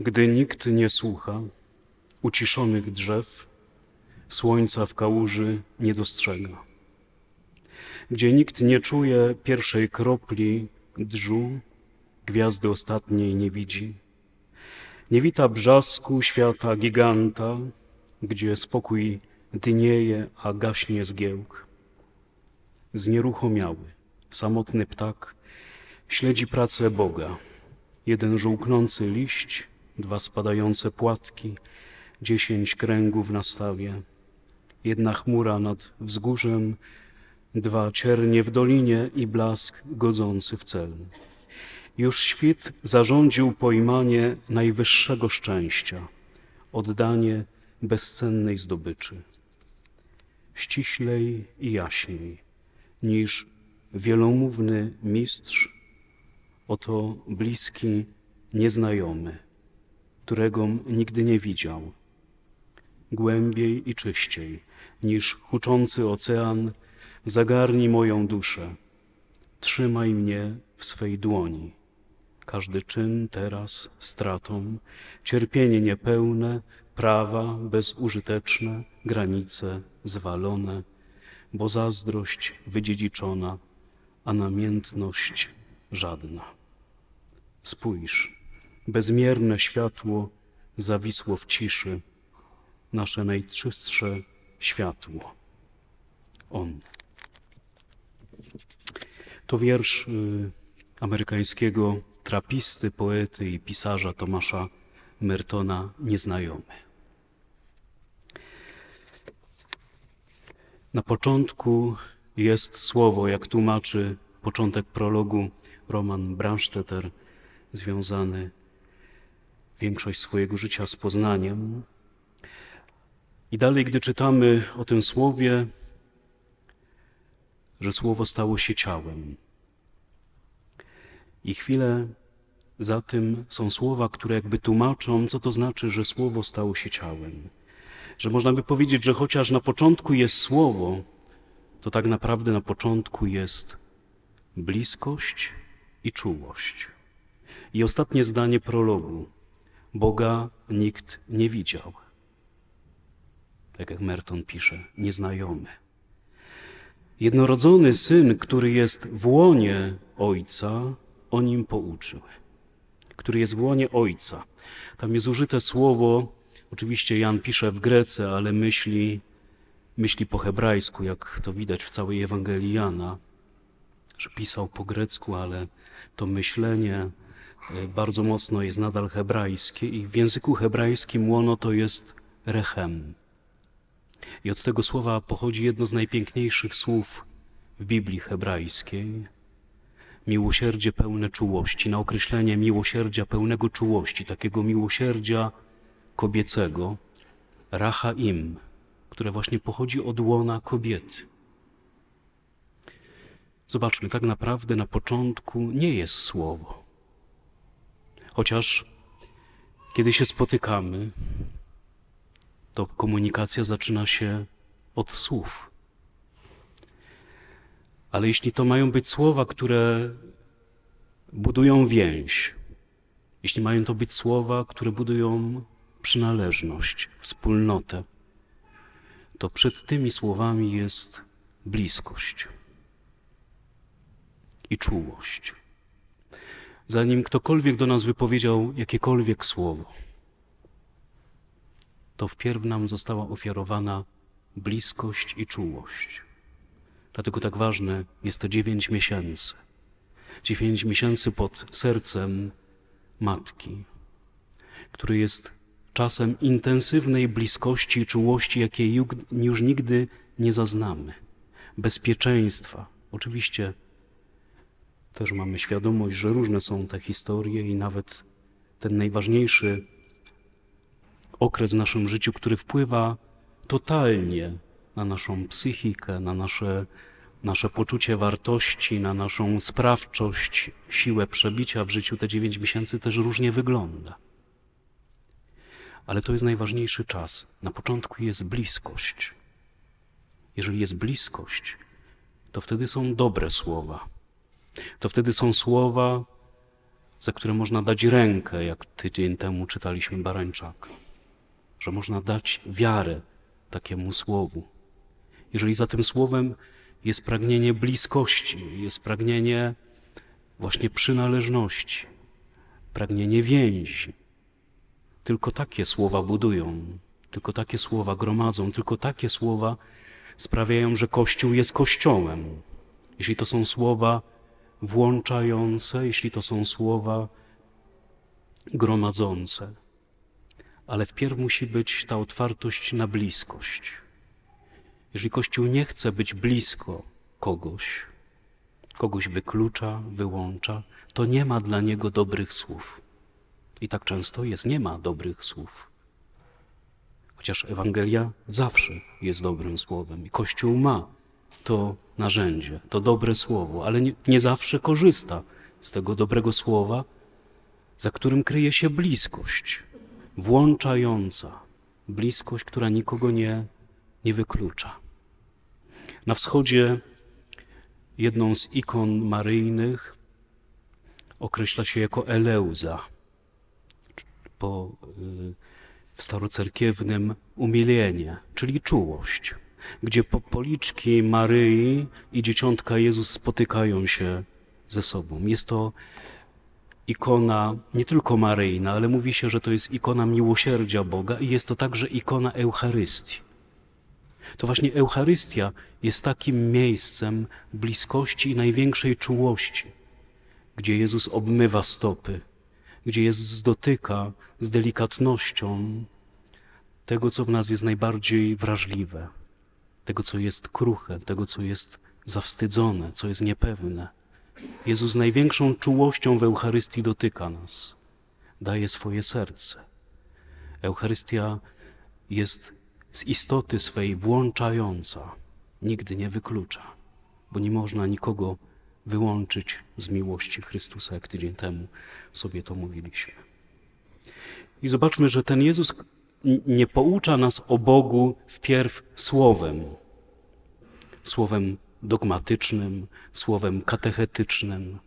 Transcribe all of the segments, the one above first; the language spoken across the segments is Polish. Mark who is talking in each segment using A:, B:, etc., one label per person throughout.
A: Gdy nikt nie słucha, uciszonych drzew, słońca w kałuży nie dostrzega. Gdzie nikt nie czuje pierwszej kropli drżu, gwiazdy ostatniej nie widzi. Nie wita brzasku świata giganta, gdzie spokój dnieje, a gaśnie zgiełk. Znieruchomiały, samotny ptak śledzi pracę Boga. Jeden żółknący liść, dwa spadające płatki, dziesięć kręgów na stawie, jedna chmura nad wzgórzem, dwa ciernie w dolinie i blask godzący w cel. Już świt zarządził pojmanie najwyższego szczęścia, oddanie bezcennej zdobyczy. Ściślej i jaśniej niż wielomówny mistrz, oto bliski nieznajomy, którego nigdy nie widział. Głębiej i czyściej niż huczący ocean, zagarnij moją duszę. Trzymaj mnie w swej dłoni. Każdy czyn teraz stratą, cierpienie niepełne, prawa bezużyteczne, granice zwalone, bo zazdrość wydziedziczona, a namiętność żadna. Spójrz, bezmierne światło zawisło w ciszy, nasze najczystsze światło. On. To wiersz y, amerykańskiego trapisty, poety i pisarza Tomasza Mertona Nieznajomy. Na początku jest słowo, jak tłumaczy początek prologu Roman Branstetter, związany większość swojego życia z Poznaniem. I dalej, gdy czytamy o tym słowie, że słowo stało się ciałem. I chwilę za tym są słowa, które jakby tłumaczą, co to znaczy, że słowo stało się ciałem. Że można by powiedzieć, że chociaż na początku jest słowo, to tak naprawdę na początku jest bliskość i czułość. I ostatnie zdanie prologu. Boga nikt nie widział. Tak jak Merton pisze, nieznajomy. Jednorodzony syn, który jest w łonie ojca, o nim pouczył. Który jest w łonie ojca. Tam jest użyte słowo, oczywiście Jan pisze w grece, ale myśli, myśli po hebrajsku, jak to widać w całej Ewangelii Jana, że pisał po grecku, ale to myślenie bardzo mocno jest nadal hebrajskie i w języku hebrajskim łono to jest rechem. I od tego słowa pochodzi jedno z najpiękniejszych słów w Biblii hebrajskiej. Miłosierdzie pełne czułości, na określenie miłosierdzia pełnego czułości, takiego miłosierdzia kobiecego, rachaim, które właśnie pochodzi od łona kobiety. Zobaczmy, tak naprawdę na początku nie jest słowo. Chociaż kiedy się spotykamy, to komunikacja zaczyna się od słów. Ale jeśli to mają być słowa, które budują więź, jeśli mają to być słowa, które budują przynależność, wspólnotę, to przed tymi słowami jest bliskość i czułość. Zanim ktokolwiek do nas wypowiedział jakiekolwiek słowo, to wpierw nam została ofiarowana bliskość i czułość. Dlatego tak ważne jest to dziewięć miesięcy. Dziewięć miesięcy pod sercem matki, który jest czasem intensywnej bliskości i czułości, jakiej już nigdy nie zaznamy. Bezpieczeństwa. Oczywiście też mamy świadomość, że różne są te historie i nawet ten najważniejszy okres w naszym życiu, który wpływa totalnie na naszą psychikę, na nasze, nasze poczucie wartości, na naszą sprawczość, siłę przebicia w życiu, te dziewięć miesięcy też różnie wygląda. Ale to jest najważniejszy czas. Na początku jest bliskość. Jeżeli jest bliskość, to wtedy są dobre słowa. To wtedy są słowa, za które można dać rękę, jak tydzień temu czytaliśmy Barańczaka, że można dać wiarę takiemu słowu. Jeżeli za tym słowem jest pragnienie bliskości, jest pragnienie właśnie przynależności, pragnienie więzi, tylko takie słowa budują, tylko takie słowa gromadzą, tylko takie słowa sprawiają, że Kościół jest Kościołem. Jeśli to są słowa włączające, jeśli to są słowa gromadzące. Ale wpierw musi być ta otwartość na bliskość. Jeżeli Kościół nie chce być blisko kogoś, kogoś wyklucza, wyłącza, to nie ma dla niego dobrych słów. I tak często jest, nie ma dobrych słów. Chociaż Ewangelia zawsze jest dobrym słowem i Kościół ma to narzędzie, to dobre słowo, ale nie, nie zawsze korzysta z tego dobrego słowa, za którym kryje się bliskość, włączająca, bliskość, która nikogo nie, nie wyklucza. Na wschodzie jedną z ikon maryjnych określa się jako Eleuza po, y, w starocerkiewnym umilienie, czyli czułość, gdzie po, policzki Maryi i dzieciątka Jezus spotykają się ze sobą. Jest to ikona nie tylko maryjna, ale mówi się, że to jest ikona miłosierdzia Boga i jest to także ikona Eucharystii. To właśnie Eucharystia jest takim miejscem bliskości i największej czułości, gdzie Jezus obmywa stopy, gdzie Jezus dotyka z delikatnością tego, co w nas jest najbardziej wrażliwe, tego, co jest kruche, tego, co jest zawstydzone, co jest niepewne. Jezus z największą czułością w Eucharystii dotyka nas, daje swoje serce. Eucharystia jest z istoty swej włączająca, nigdy nie wyklucza, bo nie można nikogo wyłączyć z miłości Chrystusa, jak tydzień temu sobie to mówiliśmy. I zobaczmy, że ten Jezus nie poucza nas o Bogu wpierw słowem, słowem dogmatycznym, słowem katechetycznym,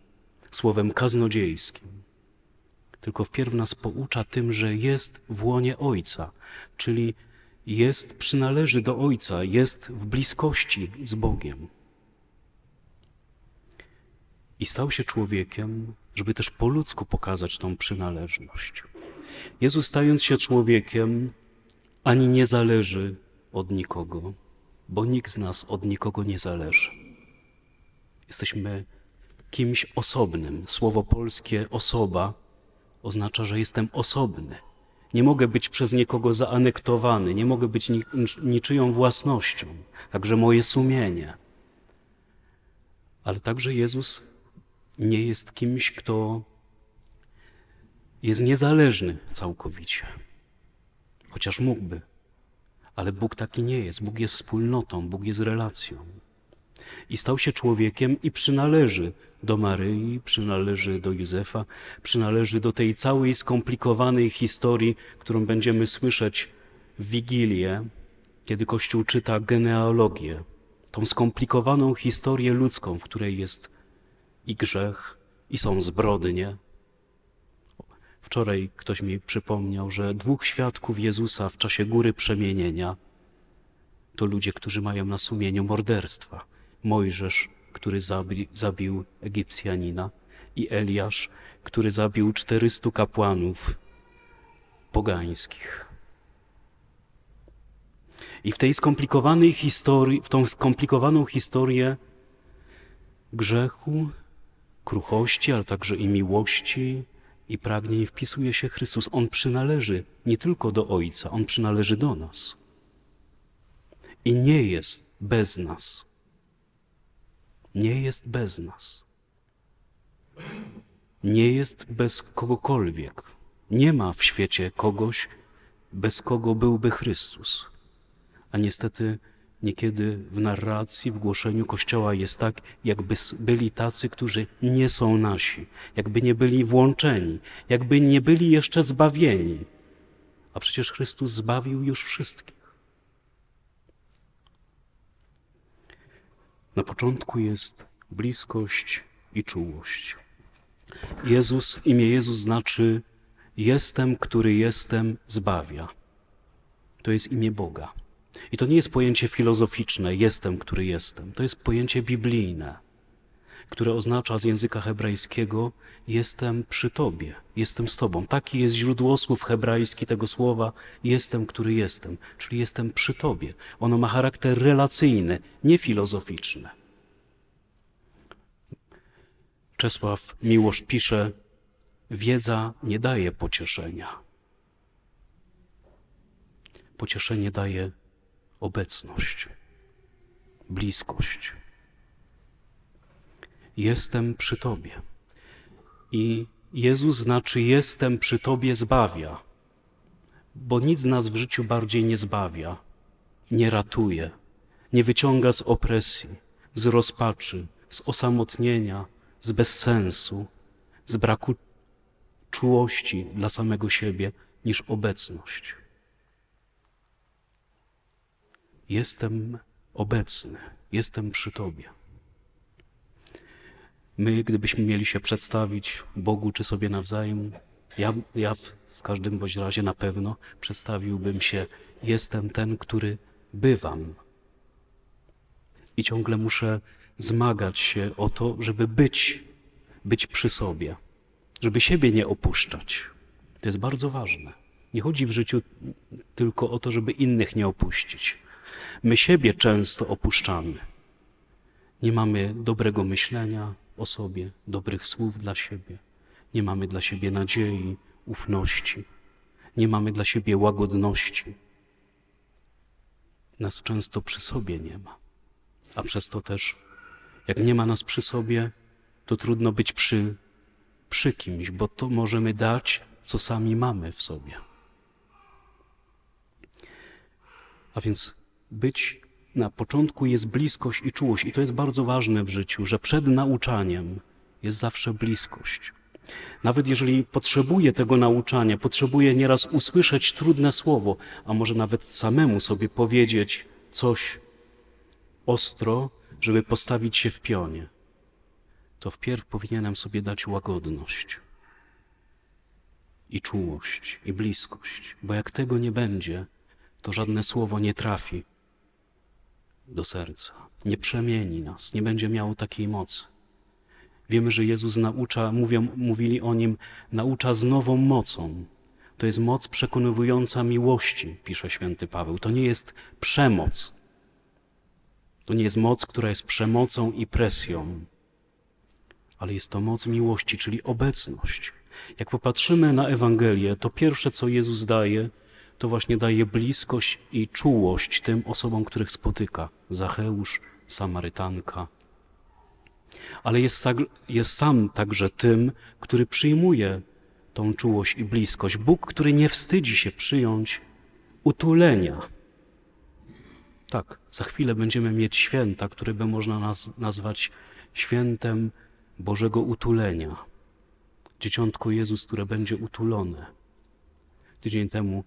A: słowem kaznodziejskim. Tylko wpierw nas poucza tym, że jest w łonie Ojca, czyli jest, przynależy do Ojca, jest w bliskości z Bogiem. I stał się człowiekiem, żeby też po ludzku pokazać tą przynależność. Jezus, stając się człowiekiem, ani nie zależy od nikogo, bo nikt z nas od nikogo nie zależy. Jesteśmy kimś osobnym. Słowo polskie osoba oznacza, że jestem osobny. Nie mogę być przez nikogo zaanektowany, nie mogę być ni niczyją własnością, także moje sumienie. Ale także Jezus nie jest kimś, kto jest niezależny całkowicie. Chociaż mógłby. Ale Bóg taki nie jest. Bóg jest wspólnotą, Bóg jest relacją. I stał się człowiekiem i przynależy do Maryi, przynależy do Józefa, przynależy do tej całej skomplikowanej historii, którą będziemy słyszeć w Wigilię, kiedy Kościół czyta genealogię. Tą skomplikowaną historię ludzką, w której jest i grzech, i są zbrodnie. Wczoraj ktoś mi przypomniał, że dwóch świadków Jezusa w czasie góry przemienienia to ludzie, którzy mają na sumieniu morderstwa. Mojżesz, który zabi zabił Egipcjanina, i Eliasz, który zabił 400 kapłanów pogańskich. I w tej skomplikowanej historii, w tą skomplikowaną historię grzechu, kruchości, ale także i miłości i pragnień wpisuje się Chrystus. On przynależy nie tylko do Ojca, On przynależy do nas. I nie jest bez nas. Nie jest bez nas. Nie jest bez kogokolwiek. Nie ma w świecie kogoś, bez kogo byłby Chrystus. A niestety Niekiedy w narracji, w głoszeniu Kościoła jest tak, jakby byli tacy, którzy nie są nasi, jakby nie byli włączeni, jakby nie byli jeszcze zbawieni. A przecież Chrystus zbawił już wszystkich. Na początku jest bliskość i czułość. Jezus, imię Jezus znaczy jestem, który jestem, zbawia. To jest imię Boga. I to nie jest pojęcie filozoficzne, jestem, który jestem. To jest pojęcie biblijne, które oznacza z języka hebrajskiego jestem przy Tobie, jestem z Tobą. Taki jest źródłosłów hebrajski tego słowa jestem, który jestem, czyli jestem przy Tobie. Ono ma charakter relacyjny, nie filozoficzny. Czesław Miłosz pisze, wiedza nie daje pocieszenia. Pocieszenie daje obecność, bliskość. Jestem przy Tobie. I Jezus znaczy jestem przy Tobie zbawia, bo nic nas w życiu bardziej nie zbawia, nie ratuje, nie wyciąga z opresji, z rozpaczy, z osamotnienia, z bezsensu, z braku czułości dla samego siebie niż obecność. Jestem obecny, jestem przy Tobie. My, gdybyśmy mieli się przedstawić Bogu czy sobie nawzajem, ja, ja w, każdym bądź razie na pewno przedstawiłbym się, jestem ten, który bywam. I ciągle muszę zmagać się o to, żeby być, być przy sobie, żeby siebie nie opuszczać. To jest bardzo ważne. Nie chodzi w życiu tylko o to, żeby innych nie opuścić. My siebie często opuszczamy. Nie mamy dobrego myślenia o sobie, dobrych słów dla siebie. Nie mamy dla siebie nadziei, ufności. Nie mamy dla siebie łagodności. Nas często przy sobie nie ma. A przez to też, jak nie ma nas przy sobie, to trudno być przy, przy kimś, bo to możemy dać, co sami mamy w sobie. A więc być na początku jest bliskość i czułość, i to jest bardzo ważne w życiu, że przed nauczaniem jest zawsze bliskość. Nawet jeżeli potrzebuję tego nauczania, potrzebuję nieraz usłyszeć trudne słowo, a może nawet samemu sobie powiedzieć coś ostro, żeby postawić się w pionie, to wpierw powinienem sobie dać łagodność i czułość i bliskość, bo jak tego nie będzie, to żadne słowo nie trafi do serca, nie przemieni nas, nie będzie miało takiej mocy. Wiemy, że Jezus naucza, mówią, mówili o nim, naucza z nową mocą. To jest moc przekonywująca miłości, pisze święty Paweł. To nie jest przemoc. To nie jest moc, która jest przemocą i presją, ale jest to moc miłości, czyli obecność. Jak popatrzymy na Ewangelię, to pierwsze, co Jezus daje, to właśnie daje bliskość i czułość tym osobom, których spotyka. Zacheusz, Samarytanka. Ale jest, jest sam także tym, który przyjmuje tą czułość i bliskość. Bóg, który nie wstydzi się przyjąć utulenia. Tak, za chwilę będziemy mieć święta, które by można naz nazwać świętem Bożego utulenia. Dzieciątko Jezus, które będzie utulone. Tydzień temu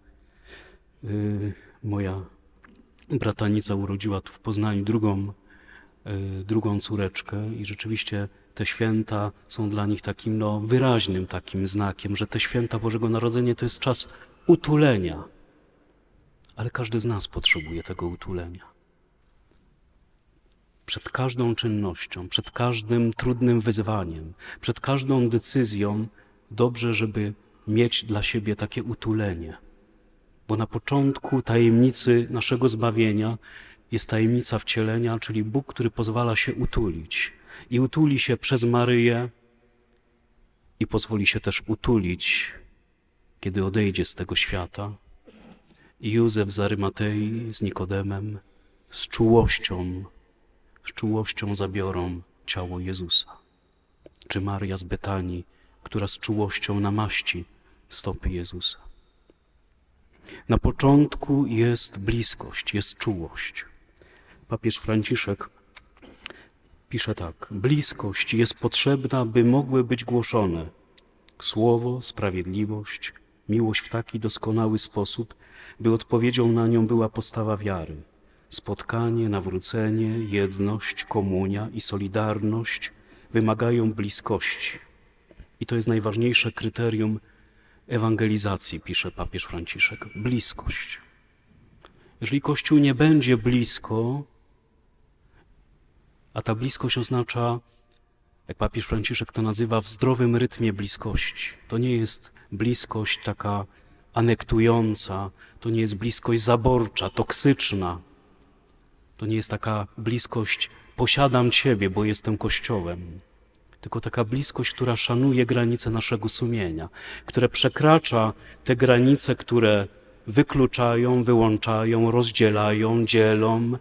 A: moja bratanica urodziła tu w Poznaniu drugą, y, drugą córeczkę i rzeczywiście te święta są dla nich takim no, wyraźnym takim znakiem, że te święta Bożego Narodzenia to jest czas utulenia. Ale każdy z nas potrzebuje tego utulenia. Przed każdą czynnością, przed każdym trudnym wyzwaniem, przed każdą decyzją, dobrze, żeby mieć dla siebie takie utulenie bo na początku tajemnicy naszego zbawienia jest tajemnica wcielenia, czyli Bóg, który pozwala się utulić. I utuli się przez Maryję i pozwoli się też utulić, kiedy odejdzie z tego świata. I Józef z Arymatei z Nikodemem z czułością, z czułością zabiorą ciało Jezusa. Czy Maria z Betanii, która z czułością namaści stopy Jezusa. Na początku jest bliskość, jest czułość. Papież Franciszek pisze tak: Bliskość jest potrzebna, by mogły być głoszone słowo, sprawiedliwość, miłość w taki doskonały sposób, by odpowiedzią na nią była postawa wiary. Spotkanie, nawrócenie, jedność, komunia i solidarność wymagają bliskości. I to jest najważniejsze kryterium ewangelizacji, pisze papież Franciszek bliskość. Jeżeli Kościół nie będzie blisko, a ta bliskość oznacza, jak papież Franciszek to nazywa, w zdrowym rytmie bliskości. To nie jest bliskość taka anektująca, to nie jest bliskość zaborcza, toksyczna. To nie jest taka bliskość posiadam Ciebie, bo jestem Kościołem. Tylko taka bliskość, która szanuje granice naszego sumienia, które przekracza te granice, które wykluczają, wyłączają, rozdzielają, dzielą,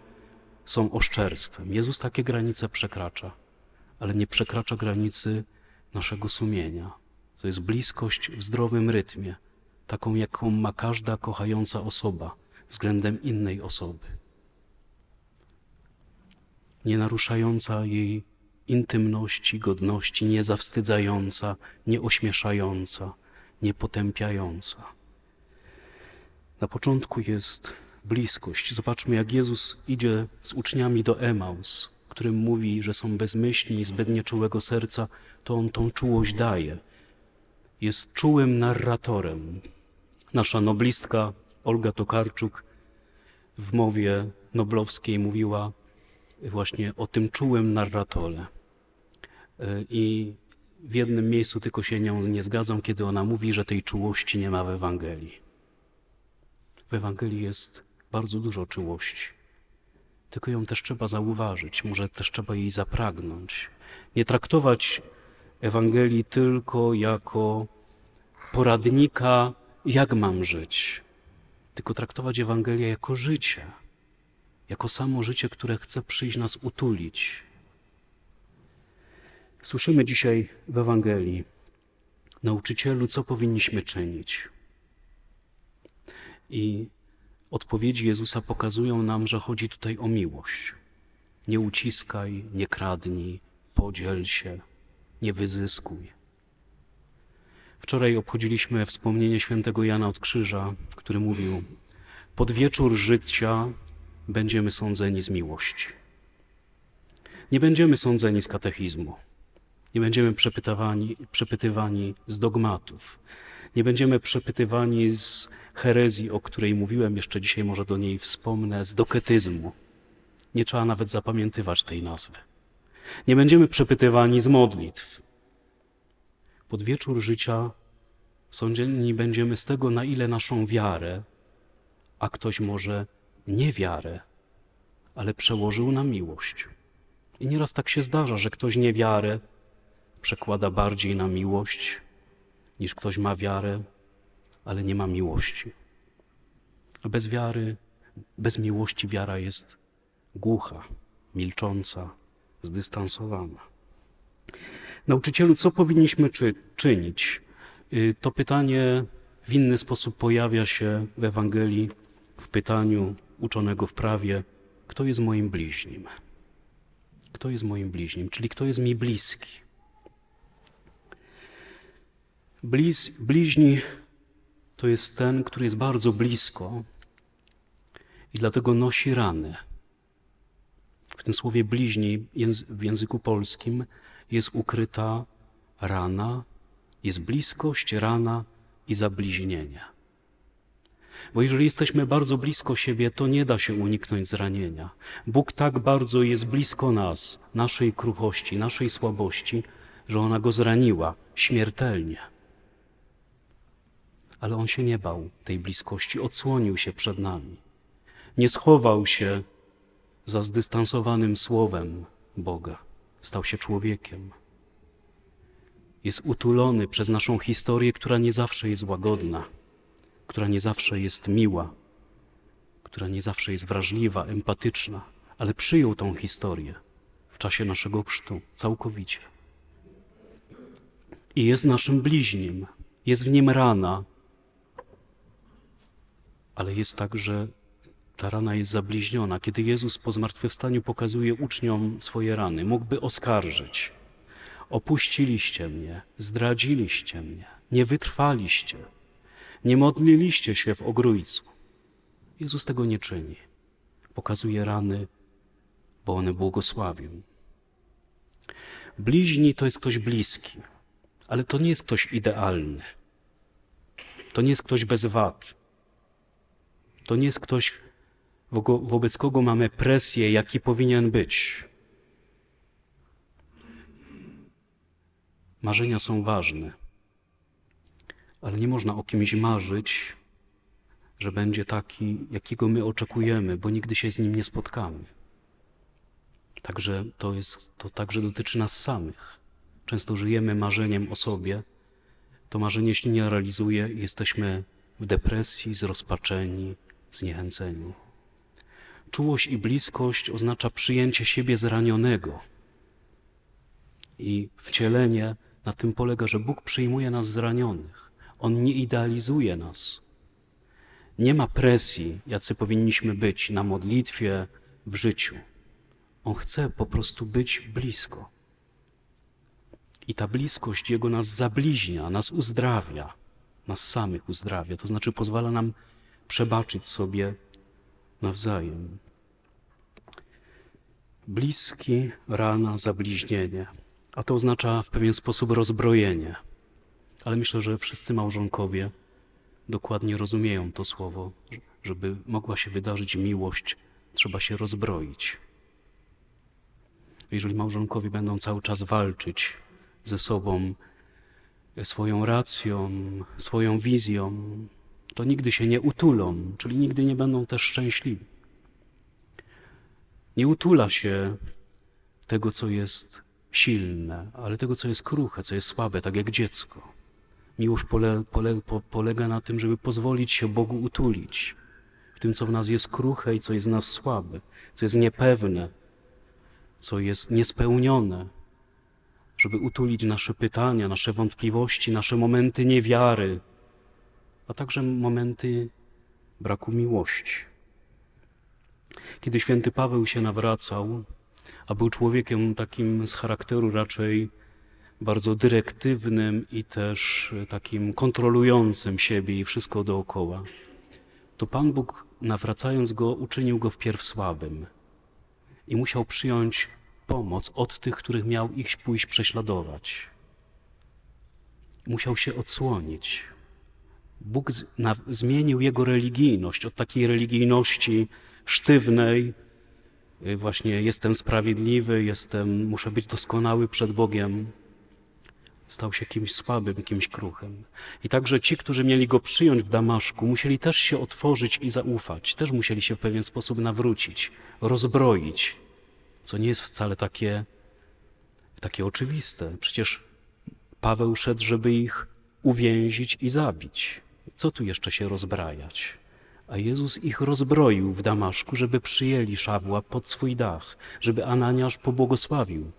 A: są oszczerstwem. Jezus takie granice przekracza, ale nie przekracza granicy naszego sumienia. To jest bliskość w zdrowym rytmie, taką jaką ma każda kochająca osoba względem innej osoby. Nie naruszająca jej intymności, godności, nie zawstydzająca, nie ośmieszająca, nie potępiająca. Na początku jest bliskość. Zobaczmy, jak Jezus idzie z uczniami do Emaus, którym mówi, że są bezmyślni zbyt nieczułego serca, to on tą czułość daje. Jest czułym narratorem. Nasza noblistka Olga Tokarczuk w mowie noblowskiej mówiła właśnie o tym czułym narratorze. I w jednym miejscu tylko się nią nie zgadzam, kiedy ona mówi, że tej czułości nie ma w Ewangelii. W Ewangelii jest bardzo dużo czułości. Tylko ją też trzeba zauważyć, może też trzeba jej zapragnąć. Nie traktować Ewangelii tylko jako poradnika, jak mam żyć, tylko traktować Ewangelię jako życie, jako samo życie, które chce przyjść nas utulić. Słyszymy dzisiaj w Ewangelii, nauczycielu, co powinniśmy czynić. I odpowiedzi Jezusa pokazują nam, że chodzi tutaj o miłość. Nie uciskaj, nie kradnij, podziel się, nie wyzyskuj. Wczoraj obchodziliśmy wspomnienie świętego Jana od Krzyża, który mówił: Pod wieczór życia będziemy sądzeni z miłości. Nie będziemy sądzeni z katechizmu. Nie będziemy przepytywani, przepytywani z dogmatów. Nie będziemy przepytywani z herezji, o której mówiłem jeszcze dzisiaj, może do niej wspomnę, z doketyzmu. Nie trzeba nawet zapamiętywać tej nazwy. Nie będziemy przepytywani z modlitw. Pod wieczór życia sądzeni będziemy z tego, na ile naszą wiarę, a ktoś może niewiarę, ale przełożył na miłość. I nieraz tak się zdarza, że ktoś niewiarę przekłada bardziej na miłość, niż ktoś ma wiarę, ale nie ma miłości. A bez wiary, bez miłości wiara jest głucha, milcząca, zdystansowana. Nauczycielu, co powinniśmy czy, czynić? Y, to pytanie w inny sposób pojawia się w Ewangelii, w pytaniu uczonego w prawie: kto jest moim bliźnim? Kto jest moim bliźnim, czyli kto jest mi bliski? Bliz, bliźni to jest ten, który jest bardzo blisko i dlatego nosi rany. W tym słowie bliźni w języku polskim jest ukryta rana, jest bliskość, rana i zabliźnienie. Bo jeżeli jesteśmy bardzo blisko siebie, to nie da się uniknąć zranienia. Bóg tak bardzo jest blisko nas, naszej kruchości, naszej słabości, że ona go zraniła śmiertelnie ale on się nie bał tej bliskości, odsłonił się przed nami. Nie schował się za zdystansowanym słowem Boga, stał się człowiekiem. Jest utulony przez naszą historię, która nie zawsze jest łagodna, która nie zawsze jest miła, która nie zawsze jest wrażliwa, empatyczna, ale przyjął tą historię w czasie naszego chrztu całkowicie. I jest naszym bliźnim, jest w nim rana, ale jest tak, że ta rana jest zabliźniona. Kiedy Jezus po zmartwychwstaniu pokazuje uczniom swoje rany, mógłby oskarżyć. Opuściliście mnie, zdradziliście mnie, nie wytrwaliście, nie modliliście się w ogrójcu. Jezus tego nie czyni. Pokazuje rany, bo one błogosławią. Bliźni to jest ktoś bliski, Ale to nie jest ktoś idealny. To nie jest ktoś bez wad. To nie jest ktoś, wo- wobec kogo mamy presję, jaki powinien być. Marzenia są ważne, ale nie można o kimś marzyć, że będzie taki, jakiego my oczekujemy, bo nigdy się z nim nie spotkamy. Także to jest, to także dotyczy nas samych. Często żyjemy marzeniem o sobie, to marzenie się nie realizuje jesteśmy w depresji, zrozpaczeni, zniechęceni. Czułość i bliskość oznacza przyjęcie siebie zranionego. I wcielenie na tym polega, że Bóg przyjmuje nas zranionych. On nie idealizuje nas. Nie ma presji, jacy powinniśmy być na modlitwie, w życiu. On chce po prostu być blisko. I ta bliskość Jego nas zabliźnia, nas uzdrawia, nas samych uzdrawia. To znaczy pozwala nam przebaczyć sobie nawzajem. Bliski, rana, zabliźnienie. A to oznacza w pewien sposób rozbrojenie. Ale myślę, że wszyscy małżonkowie dokładnie rozumieją to słowo. Żeby mogła się wydarzyć miłość, trzeba się rozbroić. Jeżeli małżonkowie będą cały czas walczyć ze sobą, swoją racją, swoją wizją, to nigdy się nie utulą, czyli nigdy nie będą też szczęśliwi. Nie utula się tego, co jest silne, ale tego, co jest kruche, co jest słabe, tak jak dziecko. Miłość pole, pole, po, polega na tym, żeby pozwolić się Bogu utulić w tym, co w nas jest kruche i co jest w nas słabe, co jest niepewne, co jest niespełnione, żeby utulić nasze pytania, nasze wątpliwości, nasze momenty niewiary, a także momenty braku miłości. Kiedy święty Paweł się nawracał, a był człowiekiem takim z charakteru raczej bardzo dyrektywnym i też takim kontrolującym siebie i wszystko dookoła, to Pan Bóg, nawracając go, uczynił go wpierw słabym i musiał przyjąć pomoc od tych, których miał ich pójść prześladować. Musiał się odsłonić. Bóg zmienił jego religijność od takiej religijności sztywnej, y, właśnie jestem sprawiedliwy, jestem, muszę być doskonały przed Bogiem. Stał się kimś słabym, kimś kruchym. I także ci, którzy mieli go przyjąć w Damaszku, musieli też się otworzyć i zaufać. Też musieli się w pewien sposób nawrócić, rozbroić, co nie jest wcale takie, takie oczywiste. Przecież Paweł szedł, żeby ich uwięzić i zabić. Co tu jeszcze się rozbrajać? A Jezus ich rozbroił w Damaszku, żeby przyjęli Szawła pod swój dach, żeby Ananiasz pobłogosławił.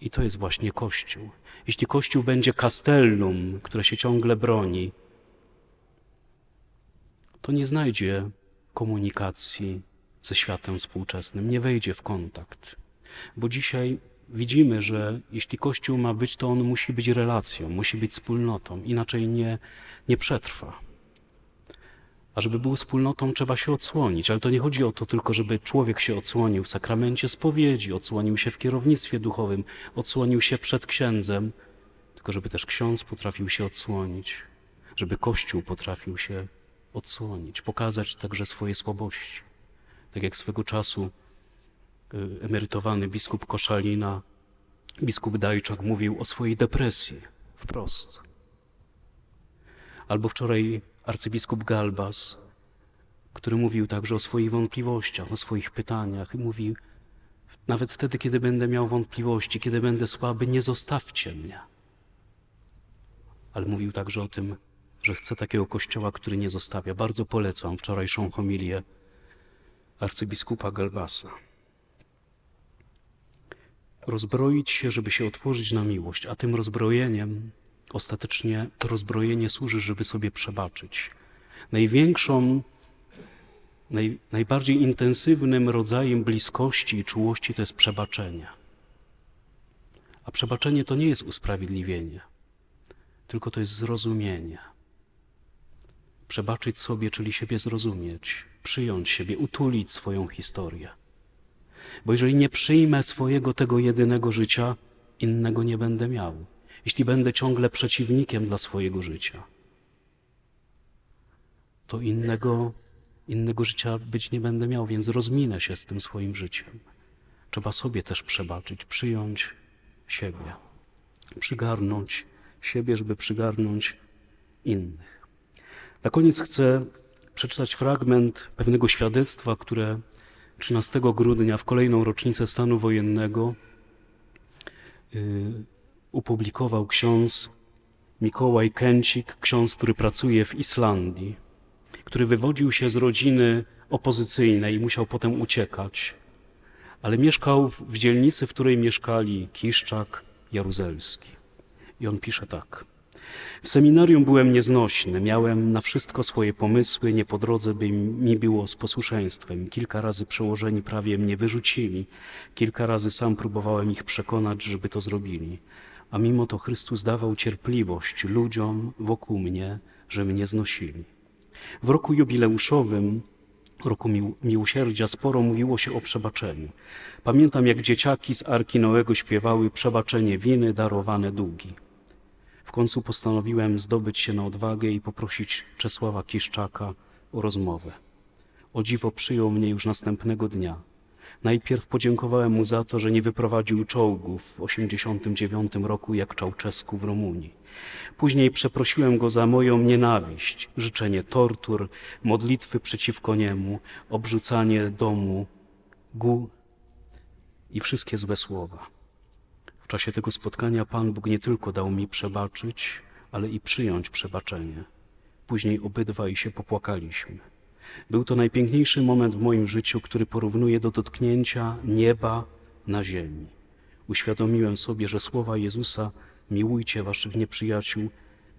A: I to jest właśnie Kościół. Jeśli Kościół będzie kastellum, które się ciągle broni, to nie znajdzie komunikacji ze światem współczesnym, nie wejdzie w kontakt. Bo dzisiaj widzimy, że jeśli Kościół ma być, to on musi być relacją, musi być wspólnotą, inaczej nie, nie przetrwa. A żeby był wspólnotą, trzeba się odsłonić, ale to nie chodzi o to tylko, żeby człowiek się odsłonił w sakramencie spowiedzi, odsłonił się w kierownictwie duchowym, odsłonił się przed księdzem, tylko żeby też ksiądz potrafił się odsłonić, żeby Kościół potrafił się odsłonić, pokazać także swoje słabości. Tak jak swego czasu y, emerytowany biskup Koszalina, biskup Dajczak mówił o swojej depresji wprost. Albo wczoraj arcybiskup Galbas, który mówił także o swoich wątpliwościach, o swoich pytaniach i mówił, nawet wtedy, kiedy będę miał wątpliwości, kiedy będę słaby, nie zostawcie mnie. Ale mówił także o tym, że chce takiego kościoła, który nie zostawia. Bardzo polecam wczorajszą homilię arcybiskupa Galbasa. Rozbroić się, żeby się otworzyć na miłość, a tym rozbrojeniem ostatecznie to rozbrojenie służy, żeby sobie przebaczyć. Największą, naj, najbardziej intensywnym rodzajem bliskości i czułości to jest przebaczenie. A przebaczenie to nie jest usprawiedliwienie, tylko to jest zrozumienie. Przebaczyć sobie, czyli siebie zrozumieć, przyjąć siebie, utulić swoją historię. Bo jeżeli nie przyjmę swojego tego jedynego życia, innego nie będę miał. Jeśli będę ciągle przeciwnikiem dla swojego życia, to innego, innego życia być nie będę miał, więc rozminę się z tym swoim życiem. Trzeba sobie też przebaczyć, przyjąć siebie, przygarnąć siebie, żeby przygarnąć innych. Na koniec chcę przeczytać fragment pewnego świadectwa, które 13 grudnia w kolejną rocznicę stanu wojennego y, upublikował ksiądz Mikołaj Kęcik, ksiądz, który pracuje w Islandii, który wywodził się z rodziny opozycyjnej i musiał potem uciekać, ale mieszkał w- dzielnicy, w której mieszkali Kiszczak, Jaruzelski. I on pisze tak. W seminarium byłem nieznośny, miałem na wszystko swoje pomysły, nie po drodze by mi było z posłuszeństwem. Kilka razy przełożeni prawie mnie wyrzucili, kilka razy sam próbowałem ich przekonać, żeby to zrobili. A mimo to Chrystus dawał cierpliwość ludziom wokół mnie, że mnie znosili. W roku jubileuszowym, roku mił- miłosierdzia, sporo mówiło się o przebaczeniu. Pamiętam, jak dzieciaki z Arki Noego śpiewały przebaczenie winy, darowane długi. W końcu postanowiłem zdobyć się na odwagę i poprosić Czesława Kiszczaka o rozmowę. O dziwo przyjął mnie już następnego dnia. Najpierw podziękowałem mu za to, że nie wyprowadził czołgów w 1989 roku jak Czałczesku w Rumunii. Później przeprosiłem go za moją nienawiść, życzenie tortur, modlitwy przeciwko niemu, obrzucanie domu, gu i wszystkie złe słowa. W czasie tego spotkania Pan Bóg nie tylko dał mi przebaczyć, ale i przyjąć przebaczenie. Później obydwaj się popłakaliśmy. Był to najpiękniejszy moment w moim życiu, który porównuje do dotknięcia nieba na ziemi. Uświadomiłem sobie, że słowa Jezusa miłujcie waszych nieprzyjaciół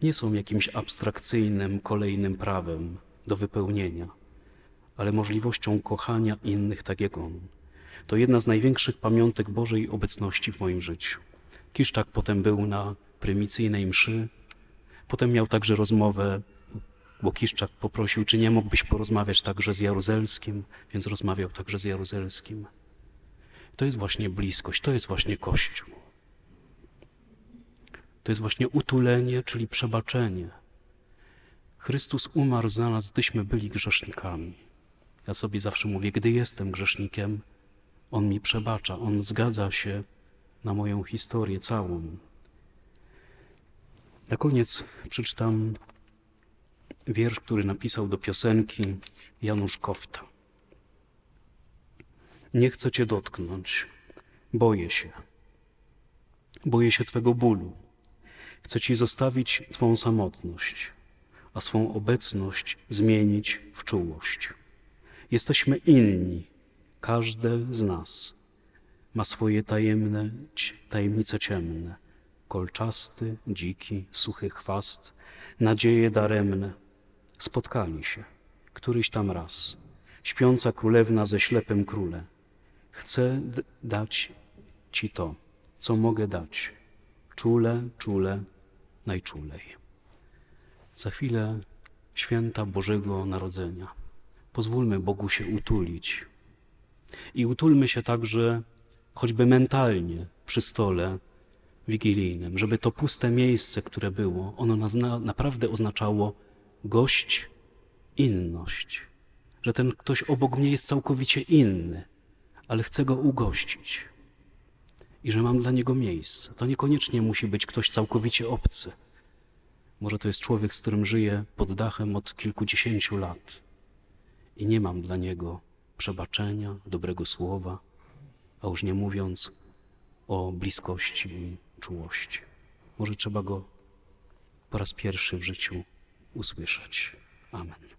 A: nie są jakimś abstrakcyjnym kolejnym prawem do wypełnienia, ale możliwością kochania innych tak jak On. To jedna z największych pamiątek Bożej obecności w moim życiu. Kiszczak potem był na prymicyjnej mszy, potem miał także rozmowę, bo Kiszczak poprosił, czy nie mógłbyś porozmawiać także z Jaruzelskim, więc rozmawiał także z Jaruzelskim. To jest właśnie bliskość, to jest właśnie Kościół. To jest właśnie utulenie, czyli przebaczenie. Chrystus umarł za nas, gdyśmy byli grzesznikami. Ja sobie zawsze mówię, gdy jestem grzesznikiem, On mi przebacza, On zgadza się na moją historię całą. Na koniec przeczytam wiersz, który napisał do piosenki Janusz Kofta. Nie chcę Cię dotknąć, boję się. Boję się Twego bólu. Chcę Ci zostawić Twą samotność, a swą obecność zmienić w czułość. Jesteśmy inni, każde z nas ma swoje tajemne, tajemnice ciemne, kolczasty, dziki, suchy chwast, nadzieje daremne. Spotkali się, któryś tam raz, śpiąca królewna ze ślepym królem. Chcę dać Ci to, co mogę dać, czule, czule, najczulej. Za chwilę święta Bożego Narodzenia. Pozwólmy Bogu się utulić. I utulmy się także, choćby mentalnie, przy stole wigilijnym, żeby to puste miejsce, które było, ono naprawdę oznaczało gość, inność. Że ten ktoś obok mnie jest całkowicie inny, ale chcę go ugościć. I że mam dla niego miejsce. To niekoniecznie musi być ktoś całkowicie obcy. Może to jest człowiek, z którym żyję pod dachem od kilkudziesięciu lat i nie mam dla niego przebaczenia, dobrego słowa, a już nie mówiąc o bliskości i czułości. Może trzeba go po raz pierwszy w życiu usłyszeć. Amen.